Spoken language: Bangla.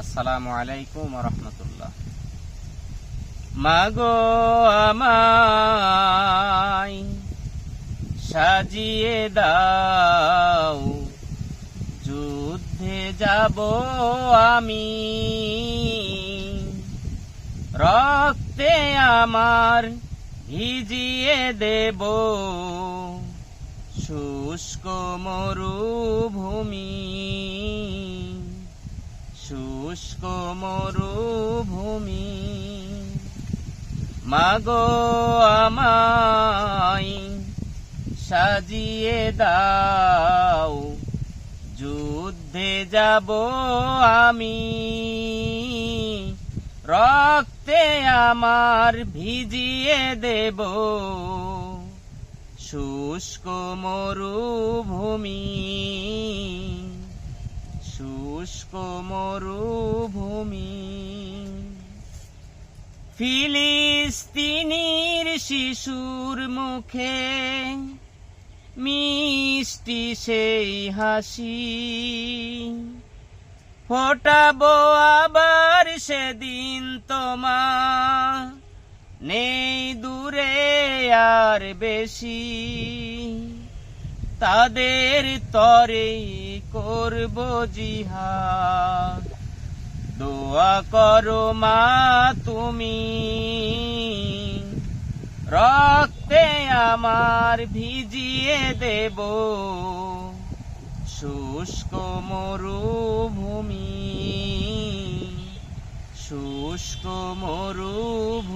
আসসালামু আলাইকুম রহমতুল্লাহ। মাগো আমায় সাজিয়ে দাও, যুদ্ধে যাব আমি। রক্তে আমার ভিজিয়ে দেব, শুষ্ক মরুভূমি। মরুভূমি। মাগো আমায় সাজিয়ে দাও যুদ্ধে যাব আমি। রক্তে আমার ভিজিয়ে দেব শুষ্ক মরুভূমি। শুষ্ক মরুভূমি। ফিলিস্তিনির শিশুর মুখে মিষ্টি সেই হাসি। ফোটাবো আবার সেদিন তোমা নেই দূরে আর বেশি। তাদের তরে করব জিহাদ। দোয়া করো মা তুমি। রক্তে আমার ভিজিয়ে দেব। শুষ্ক মরুভূমি। শুষ্ক মরুভূমি।